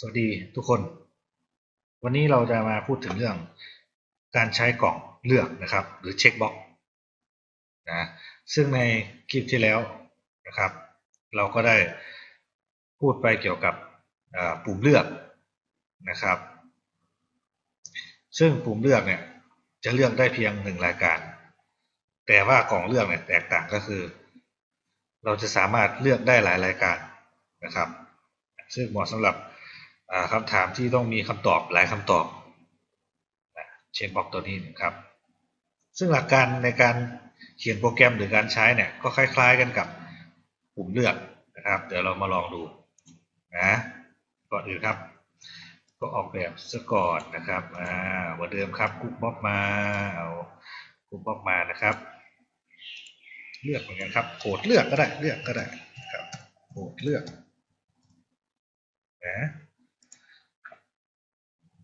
สวัสดีทุกคน วันนี้เราจะมาพูดถึงเรื่องการใช้กล่องเลือกนะครับ หรือเช็คบ็อกนะซึ่งในคลิปที่แล้วนะครับ เราก็ได้พูดไปเกี่ยวกับปุ่มเลือกนะครับ ซึ่งปุ่มเลือกเนี่ยจะเลือกได้เพียงหนึ่งรายการ แต่ว่ากล่องเลือกเนี่ยแตกต่างก็คือ เราจะสามารถเลือกได้หลายรายการนะครับ ซึ่งเหมาะสำหรับ คำถามที่ต้องมีคำตอบหลายคำตอบเช็คบ็อกตัวนี้นะครับ ซึ่งหลักการในการเขียนโปรแกรมหรือการใช้เนี่ยก็คล้าย ๆ กันกับปุ่มเลือกนะครับ เดี๋ยวเรามาลองดูนะก่อนอื่นครับ ก็ออกแบบซะก่อนนะครับอ่าวันเดิมครับกุ๊กบ็อกมาเอากุ๊กบ็อกมานะครับ เลือกเหมือนกันครับโคดเลือกก็ได้เลือกก็ได้ครับโคดเลือกนะ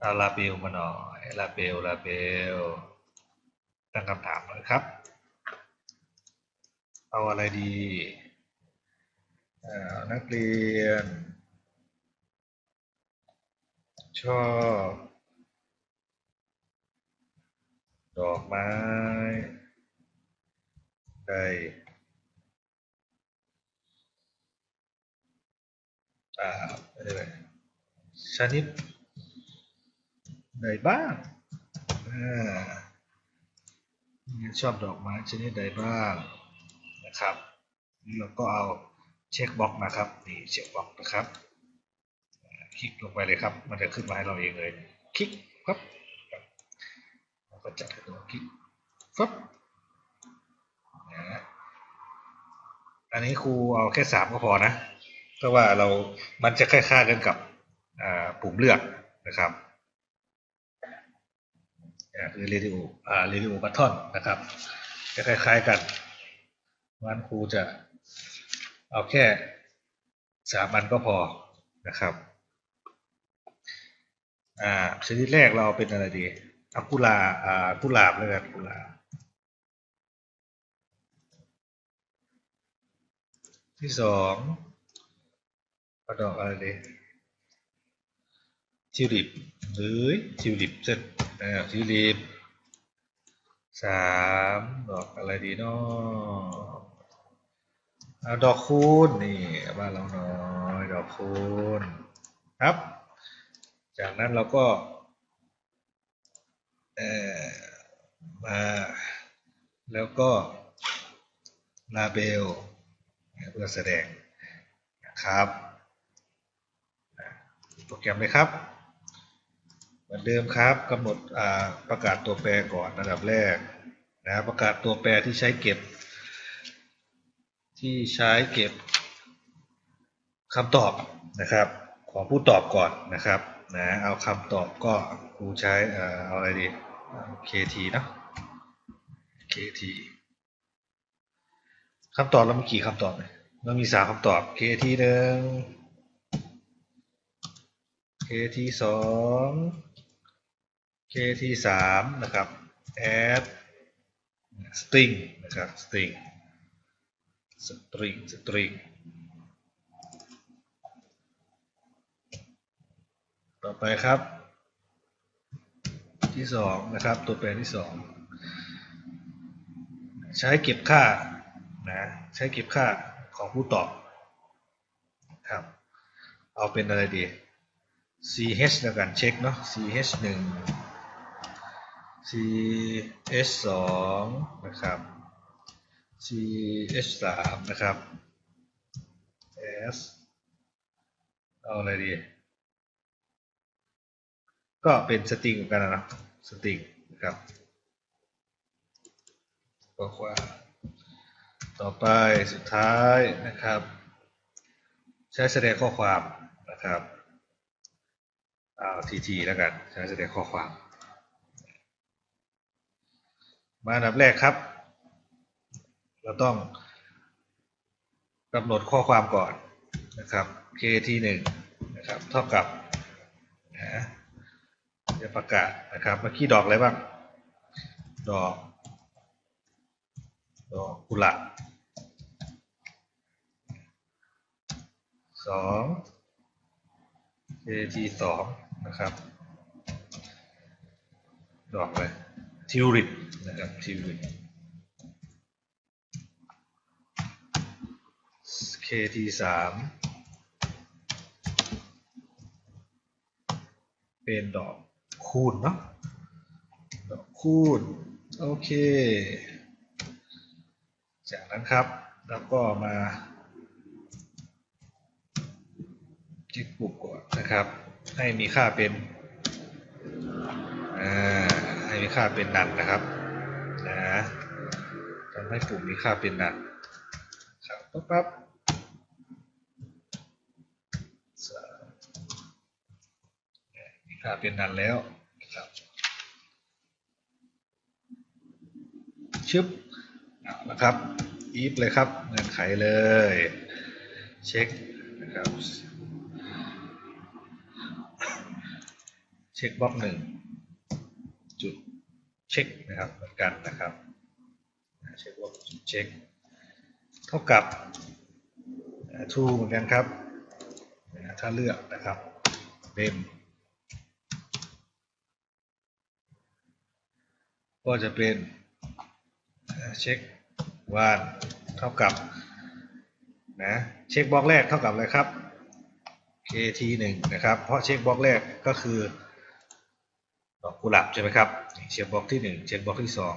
เอาลาเบลมาหน่อยลาเบลลาเบลตั้งคำถามเลยครับ เอาอะไรดีนักเรียน ชอบ ดอกไม้ได้อ่าไม่ได้ชนิด ใดบ้างชอบดอกไม้ชนิดใดบ้างนะครับแล้วก็เอาเช็คบ็อกนะครับนี่เช็คบ็อกนะครับ คลิกลงไปเลยครับ มันจะขึ้นมาให้เราเองเลย คลิกครับเราก็จัดตัวคลิกฟับอันนี้ครูเอาแค่สามก็พอนะ เพราะว่าเรามันจะคล้ายๆกันกับปุ่มเลือกนะครับ คือเรดิโออ่าเรดิโอบัตทอนนะครับ จะคล้าย ๆกันวันครูจะเอาแค่สามอันก็พอนะครับอ่าชนิดแรกเราเป็นอะไรดีอากุลาอ่ากุลาบแล้วกันกุลาที่สองเอาดอกอะไรดีทิวลิปหรือทิวลิปเส้น อทิวลิปสามดอกอะไรดีเนาะเอาดอกคูณนี่บ้านเราหน่อยดอกคูณครับ จากนั้นเราก็เอ่อมาแล้วก็ลาเบลเพื่อแสดงนะครับโปรแกรมเลยครับ มือนเดิมครับกำหนดประกาศตัวแปรก่อนระดับแรกนะประกาศตัวแปรที่ใช้เก็บ ที่ใช้เก็บคำตอบนะครับ ของผู้ตอบก่อนนะครับนะเอาคำตอบก็ครูใช้เอาอะไรดี kt นะ kt คำตอบเรามีกี่คำตอบเนี่ยเรามีสามคำตอบ kt หนึ่ง kt สอง kt สามนะครับ add string นะครับ string สตริงสตริงต่อไปครับ ที่สองนะครับ ตัวแปรที่สองใช้เก็บค่านะใช้เก็บค่าของผู้ตอบครับเอาเป็นอะไรดี ch แล้วกันเช็คเนาะ ch 1 ch 2นะครับ ch 3นะครับ s เอาอะไรดี ก็เป็นสตริงเหมือนกันนะสตริงนะครับก็ว่า ต่อไปสุดท้ายนะครับ ใช้แสดงข้อความนะครับเอาทีทีแล้วกัน ใช้แสดงข้อความ มาอันดับแรกครับ เราต้องกำหนดข้อความก่อนนะครับ k ที่หนึ่งนะครับ เท่ากับนะจะประกาศนะครับเมื่อกี้ดอกอะไรบ้าง ดอก ดอกกุหลาบสอง kt สองนะครับ ดอกอะไร ทิวริปนะครับทิวริป kt สามเป็นดอกคูณเนาะดอกคูณโอเค จากนั้นครับแล้วก็มาจิกปุ่มก่อนนะครับ ให้มีค่าเป็นอ่า ให้มีค่าเป็นนันนะครับนะทำให้ปุ่มมีค่าเป็นนันครับปั๊บปั๊บมีค่าเป็นนันแล้วครับชึบเอาละครับอีฟเลยครับเงื่อนไขเลย เช็คนะครับเช็คบล็อกหนึ่ง เช็คนะครับเหมือนกันนะครับเช็คบล็อกเช็คเท่ากับทูเหมือนกันครับถ้าเลือกนะครับเบมก็จะเป็นเช็ควานเท่ากับนะเช็คบล็อกแรกเท่ากับอะไรครับ kt หนึ่งนะครับ เพราะเช็คบล็อกแรกก็คือ ดอกกุหลาบใช่ไหมครับเช็คบล็อกที่หนึ่งเช็คบล็อกที่สอง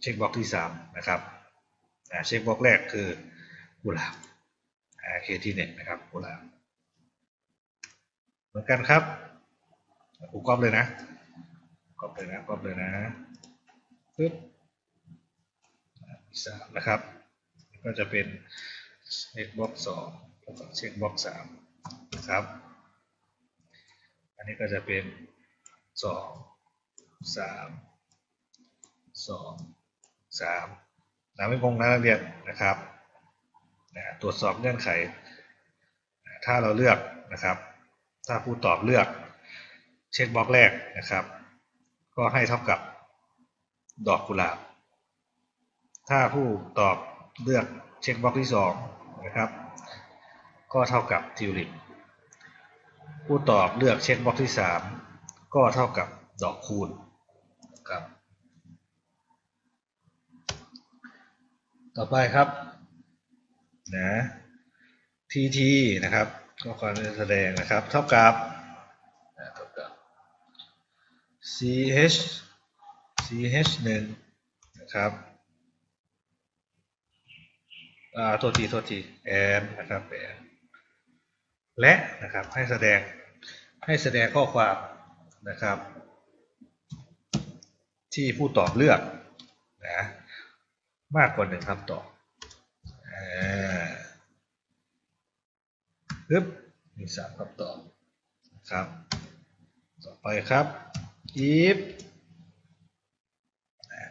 เช็คบล็อกที่สามนะครับเช็คบล็อกแรกคือกุหลาบ kt หนึ่งนะครับกุหลาบเหมือนกันครับกูก๊อปเลยนะก๊อปเลยนะก๊อปเลยนะปึ๊บสามนะครับ ก็จะเป็นเช็คบล็อกสองแล้วก็เช็คบล็อกสามนะครับ อันนี้ก็จะเป็น สองสามสองสามนะไม่งงนะนักเรียนนะครับนะตรวจสอบเงื่อนไข ถ้าเราเลือกนะครับ ถ้าผู้ตอบเลือก เช็คบล็อกแรกนะครับ ก็ให้เท่ากับดอกกุหลาบ ถ้าผู้ตอบเลือกเช็คบล็อกที่สองนะครับ ก็เท่ากับทิวลิป ผู้ตอบเลือกเช็คบล็อกที่สาม ก็เท่ากับดอกคูณครับ ต่อไปครับนะทีทีนะครับก็ความแสดงนะครับ เท่ากับนะเท่ากับ ch ch หนึ่งนะครับอ่าโทษทีโทษทีแอนนะครับแอนและนะครับให้แสดงให้แสดงข้อความ นะครับ ที่ผู้ตอบเลือกนะมากกว่าหนึ่งคำตอบอ่าปึ๊บมีสามคำตอบนะครับ ต่อไปครับ if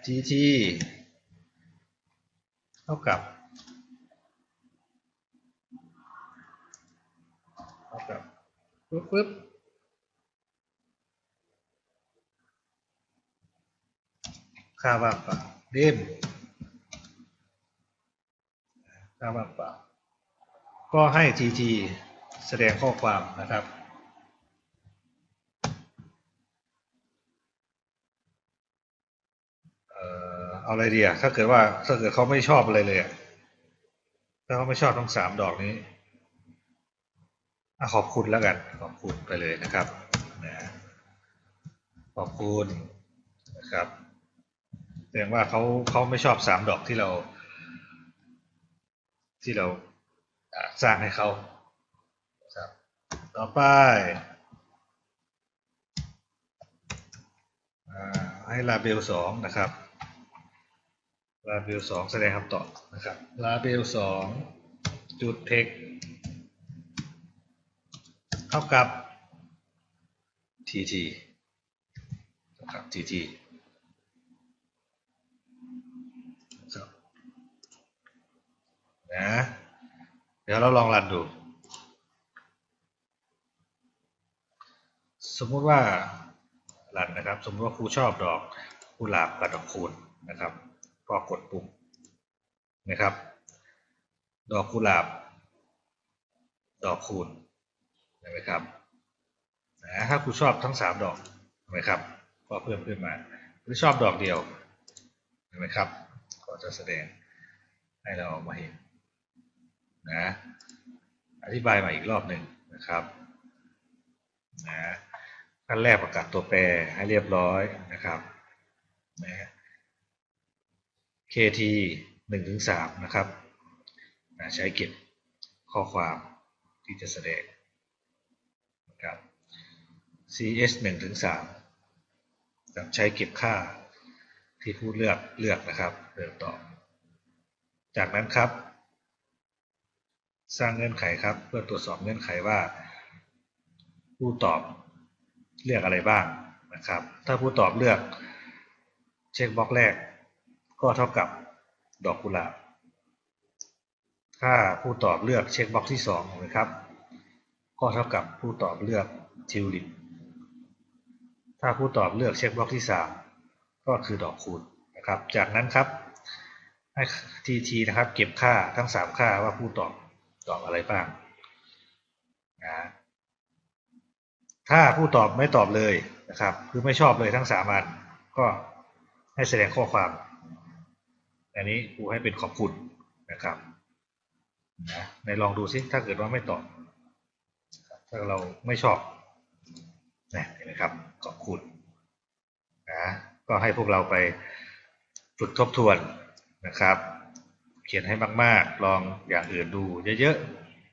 tt เท่ากับเท่ากับปึ๊บปึ๊บ ค่าว่างเปล่าเด่นค่าเปล่าก็ให้ tt แสดงข้อความนะครับ เอ่ออาอะไรดีอะถ้าเกิดว่าถ้าเกิดเขาไม่ชอบอะไรเลยถ้าเขาไม่ชอบทั้งสามดอกนี้อขอบคุณแล้วกัน ขอบคุณไปเลยนะครับนะขอบคุณนะครับ ดงว่าเขาเขาไม่ชอบสามดอกที่เรา ที่เราสร้างให้เขาครับ ต่อไปให้ลาเบลสองนะครับ ลาเบลสองแสดงคำตอบนะครับ ลาเบลสองจุดเทคเท่ากับ tt เท่ากับ tt ครับ นะ เดี๋ยวเราลองรันดู สมมุติว่ารันนะครับ สมมติว่าครูชอบดอกกุหลาบกับดอกคูณนะครับ ก็กดปุ่มนะครับ ดอกกุหลาบ ดอกคูณเห็นไหมครับนะถ้าครูชอบทั้งสามดอกเห็นไหมครับ ก็เพิ่มขึ้นมาหรือชอบดอกเดียวเห็นไหมครับ ก็จะแสดงให้เราออกมาเห็น นะอธิบายมาอีกรอบหนึ่งนะครับนะขั้นแรกประกาศตัวแปรให้เรียบร้อยนะครับนะ KT หนึ่งถึงสามนะครับนะใช้เก็บข้อความที่จะแสดงนะครับ CS หนึ่งถึงสามใช้เก็บค่าที่ผู้เลือกเลือกนะครับเดินต่อ จากนั้นครับ สร้างเงื่อนไขครับ เพื่อตรวจสอบเงื่อนไขว่า ผู้ตอบเลือกอะไรบ้างนะครับ ถ้าผู้ตอบเลือกเช็คบล็อกแรก ก็เท่ากับดอกกุหลาบ ถ้าผู้ตอบเลือกเช็คบล็อกที่สองนะครับ ก็เท่ากับผู้ตอบเลือกทิวลิป ถ้าผู้ตอบเลือกเช็คบล็อกที่สามก็คือดอกคูณนะครับ จากนั้นครับให้ทีทีนะครับ เก็บค่าทั้งสามค่าว่าผู้ตอบ ตอบอะไรบ้างนะถ้าผู้ตอบไม่ตอบเลยนะครับ คือไม่ชอบเลยทั้งสามอันก็ให้แสดงข้อความ อันนี้ครูให้เป็นขอบคุณนะครับนะในลองดูซิถ้าเกิดว่าไม่ตอบ ถ้าเราไม่ชอบนะเห็นไหมครับขอบคุณนะก็ให้พวกเราไปฝึกทบทวนนะครับ เขียนให้มาก ๆ ลองอย่างอื่นดูเยอะ ๆ